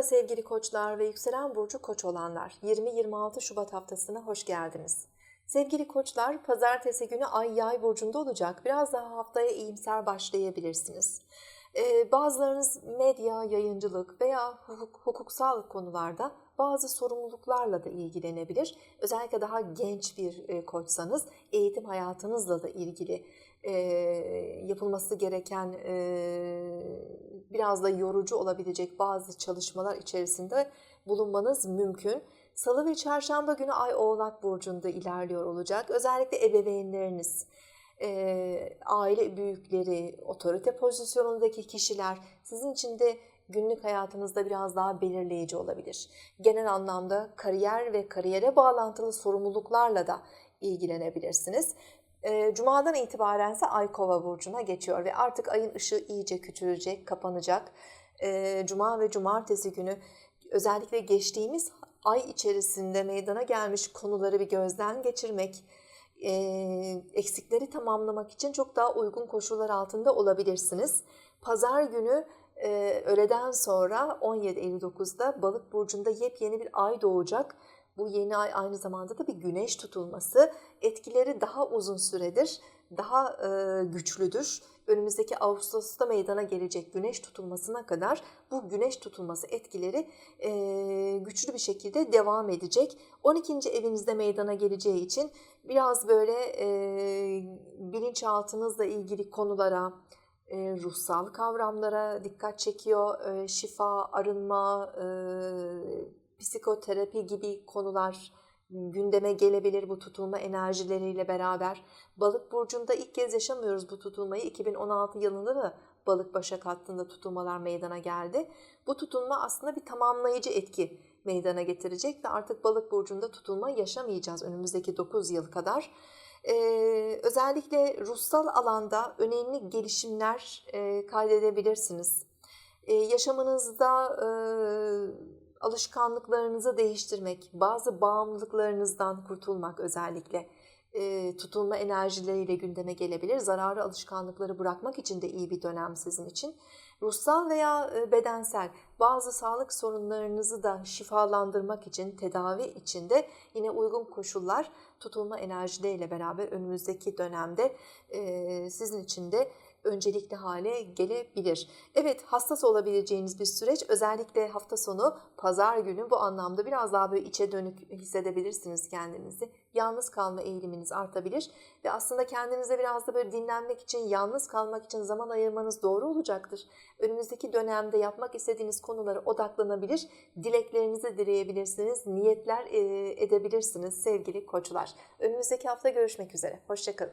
Merhaba sevgili koçlar ve yükselen burcu koç olanlar. 20-26 Şubat haftasına hoş geldiniz. Sevgili koçlar, pazartesi günü ay yay burcunda olacak. Biraz daha haftaya iyimser başlayabilirsiniz. Ee, bazılarınız medya, yayıncılık veya hukuk, hukuksal konularda bazı sorumluluklarla da ilgilenebilir. Özellikle daha genç bir e, koçsanız eğitim hayatınızla da ilgili e, yapılması gereken e, biraz da yorucu olabilecek bazı çalışmalar içerisinde bulunmanız mümkün. Salı ve çarşamba günü Ay Oğlak Burcu'nda ilerliyor olacak. Özellikle ebeveynleriniz, e, aile büyükleri, otorite pozisyonundaki kişiler sizin için de günlük hayatınızda biraz daha belirleyici olabilir. Genel anlamda kariyer ve kariyere bağlantılı sorumluluklarla da ilgilenebilirsiniz. Cuma'dan itibaren ise Ay Kova burcuna geçiyor ve artık ayın ışığı iyice küçülecek, kapanacak. Cuma ve Cumartesi günü özellikle geçtiğimiz ay içerisinde meydana gelmiş konuları bir gözden geçirmek, e, eksikleri tamamlamak için çok daha uygun koşullar altında olabilirsiniz. Pazar günü e, öğleden sonra 17.59'da Balık burcunda yepyeni bir ay doğacak. Bu yeni ay aynı zamanda da bir güneş tutulması. Etkileri daha uzun süredir, daha e, güçlüdür. Önümüzdeki Ağustos'ta meydana gelecek güneş tutulmasına kadar bu güneş tutulması etkileri e, güçlü bir şekilde devam edecek. 12. evinizde meydana geleceği için biraz böyle e, bilinçaltınızla ilgili konulara, e, ruhsal kavramlara dikkat çekiyor. E, şifa, arınma, e, psikoterapi gibi konular gündeme gelebilir bu tutulma enerjileriyle beraber. Balık burcunda ilk kez yaşamıyoruz bu tutulmayı. 2016 yılında da balık başak hattında tutulmalar meydana geldi. Bu tutulma aslında bir tamamlayıcı etki meydana getirecek ve artık balık burcunda tutulma yaşamayacağız önümüzdeki 9 yıl kadar. Ee, özellikle ruhsal alanda önemli gelişimler e, kaydedebilirsiniz. Ee, yaşamınızda e, alışkanlıklarınızı değiştirmek, bazı bağımlılıklarınızdan kurtulmak özellikle e, tutulma enerjileriyle gündeme gelebilir. Zararlı alışkanlıkları bırakmak için de iyi bir dönem sizin için. Ruhsal veya e, bedensel bazı sağlık sorunlarınızı da şifalandırmak için, tedavi için de yine uygun koşullar tutulma enerjileriyle beraber önümüzdeki dönemde e, sizin için de öncelikli hale gelebilir. Evet hassas olabileceğiniz bir süreç özellikle hafta sonu pazar günü bu anlamda biraz daha böyle içe dönük hissedebilirsiniz kendinizi. Yalnız kalma eğiliminiz artabilir ve aslında kendinize biraz da böyle dinlenmek için, yalnız kalmak için zaman ayırmanız doğru olacaktır. Önümüzdeki dönemde yapmak istediğiniz konulara odaklanabilir, dileklerinizi dileyebilirsiniz, niyetler edebilirsiniz sevgili koçlar. Önümüzdeki hafta görüşmek üzere. Hoşçakalın.